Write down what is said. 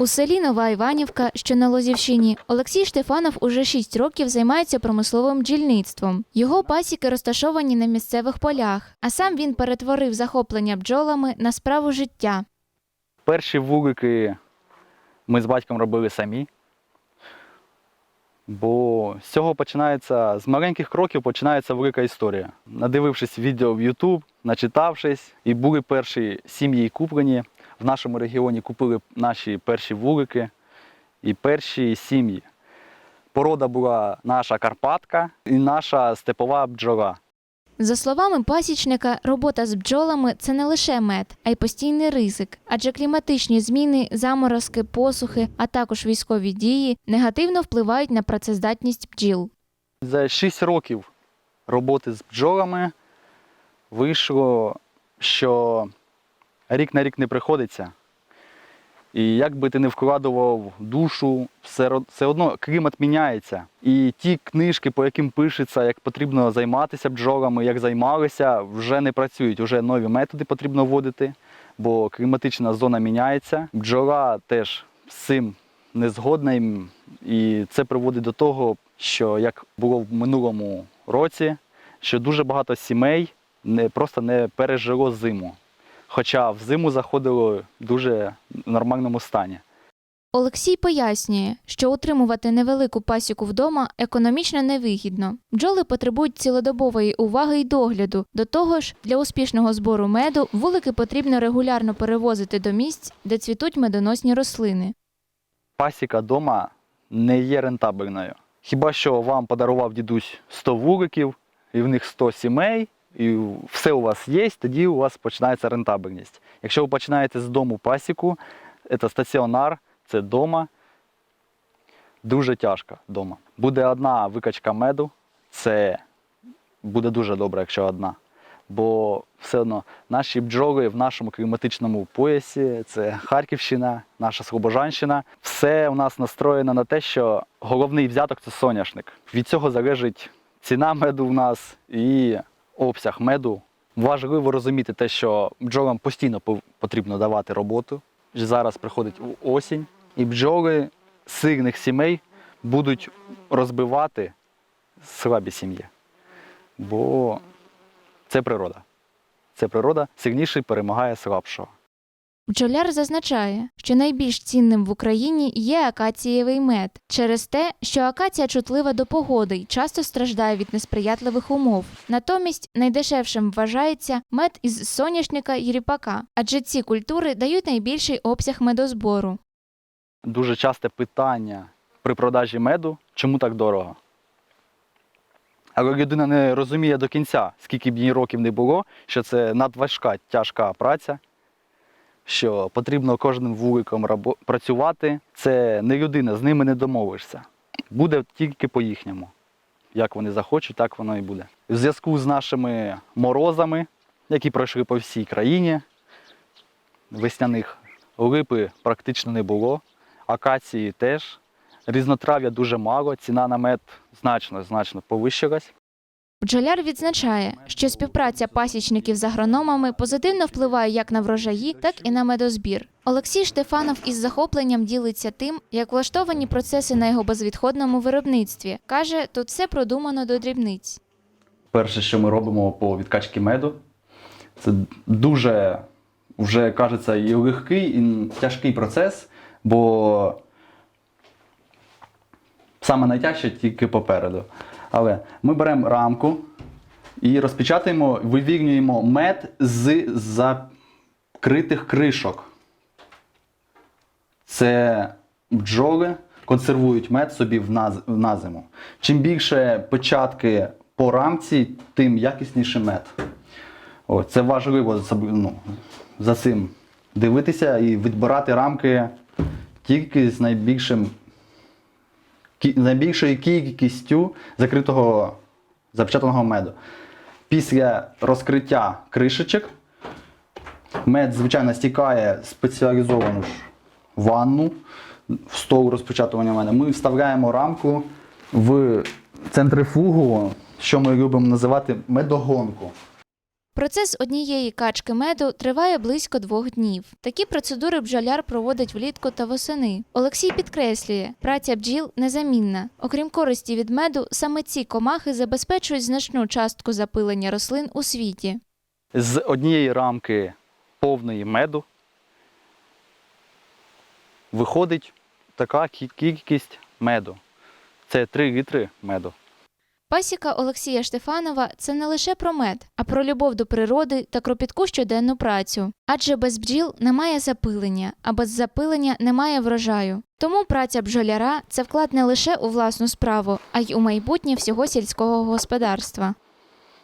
У селі Нова Іванівка, що на Лозівщині, Олексій Штефанов уже 6 років займається промисловим бджільництвом. Його пасіки розташовані на місцевих полях, а сам він перетворив захоплення бджолами на справу життя. Перші вулики ми з батьком робили самі. Бо з цього починається, з маленьких кроків починається велика історія. Надивившись відео в YouTube, начитавшись, і були перші сім'ї куплені. В нашому регіоні купили наші перші вулики і перші сім'ї. Порода була наша Карпатка і наша степова бджола. За словами пасічника, робота з бджолами це не лише мед, а й постійний ризик, адже кліматичні зміни, заморозки, посухи, а також військові дії негативно впливають на працездатність бджіл. За 6 років роботи з бджолами вийшло, що рік на рік не приходиться. І як би ти не вкладував душу, все, все одно клімат міняється. І ті книжки, по яким пишеться, як потрібно займатися бджолами, як займалися, вже не працюють. Вже нові методи потрібно вводити, бо кліматична зона міняється. Бджола теж з цим не згодна. і- це приводить до того, що як було в минулому році, що дуже багато сімей не, просто не пережило зиму. Хоча в зиму заходило в дуже нормальному стані. Олексій пояснює, що утримувати невелику пасіку вдома економічно невигідно. Бджоли потребують цілодобової уваги й догляду. До того ж, для успішного збору меду вулики потрібно регулярно перевозити до місць, де цвітуть медоносні рослини. Пасіка вдома не є рентабельною. Хіба що вам подарував дідусь 100 вуликів, і в них 100 сімей, і все у вас є, тоді у вас починається рентабельність. Якщо ви починаєте з дому пасіку, це стаціонар, це дома, дуже тяжко вдома. Буде одна викачка меду, це буде дуже добре, якщо одна. Бо все одно наші бджоли в нашому кліматичному поясі, це Харківщина, наша Слобожанщина. Все у нас настроєно на те, що головний взяток це соняшник. Від цього залежить ціна меду в нас і обсяг меду. Важливо розуміти те, що бджолам постійно потрібно давати роботу. Зараз приходить осінь, і бджоли сильних сімей будуть розбивати слабі сім'ї. Бо це природа. Це природа сильніший перемагає слабшого. Бджоляр зазначає, що найбільш цінним в Україні є акацієвий мед через те, що акація чутлива до погоди й часто страждає від несприятливих умов. Натомість найдешевшим вважається мед із соняшника й ріпака, адже ці культури дають найбільший обсяг медозбору. Дуже часте питання при продажі меду, чому так дорого. Але людина не розуміє до кінця, скільки б їй років не було, що це надважка, тяжка праця, що потрібно кожним вуликом працювати. Це не людина, з ними не домовишся. Буде тільки по-їхньому. Як вони захочуть, так воно і буде. В зв'язку з нашими морозами, які пройшли по всій країні, весняних липи практично не було, акації теж. Різнотрав'я дуже мало, ціна на мед значно значно повищилась. Бджоляр відзначає, що співпраця пасічників з агрономами позитивно впливає як на врожаї, так і на медозбір. Олексій Штефанов із захопленням ділиться тим, як влаштовані процеси на його безвідходному виробництві. Каже, тут все продумано до дрібниць. Перше, що ми робимо по відкачці меду, це дуже вже кажеться і легкий, і тяжкий процес, бо саме найтяжче тільки попереду. Але ми беремо рамку і розпечатаємо, вивільнюємо мед з закритих кришок. Це бджоли консервують мед собі в наз- на зиму. Чим більше початки по рамці, тим якісніший мед. О, це важливо ну, за цим дивитися і відбирати рамки тільки з найбільшим, найбільшою кількістю закритого запечатаного меду. Після розкриття кришечок мед, звичайно, стікає в спеціалізовану ванну в стол розпечатування меду. Ми вставляємо рамку в центрифугу, що ми любимо називати медогонку. Процес однієї качки меду триває близько двох днів. Такі процедури бджоляр проводить влітку та восени. Олексій підкреслює, праця бджіл незамінна. Окрім користі від меду, саме ці комахи забезпечують значну частку запилення рослин у світі. З однієї рамки повної меду виходить така кількість меду. Це 3 літри меду. Пасіка Олексія Штефанова це не лише про мед, а про любов до природи та кропітку щоденну працю. Адже без бджіл немає запилення, а без запилення немає врожаю. Тому праця бджоляра це вклад не лише у власну справу, а й у майбутнє всього сільського господарства.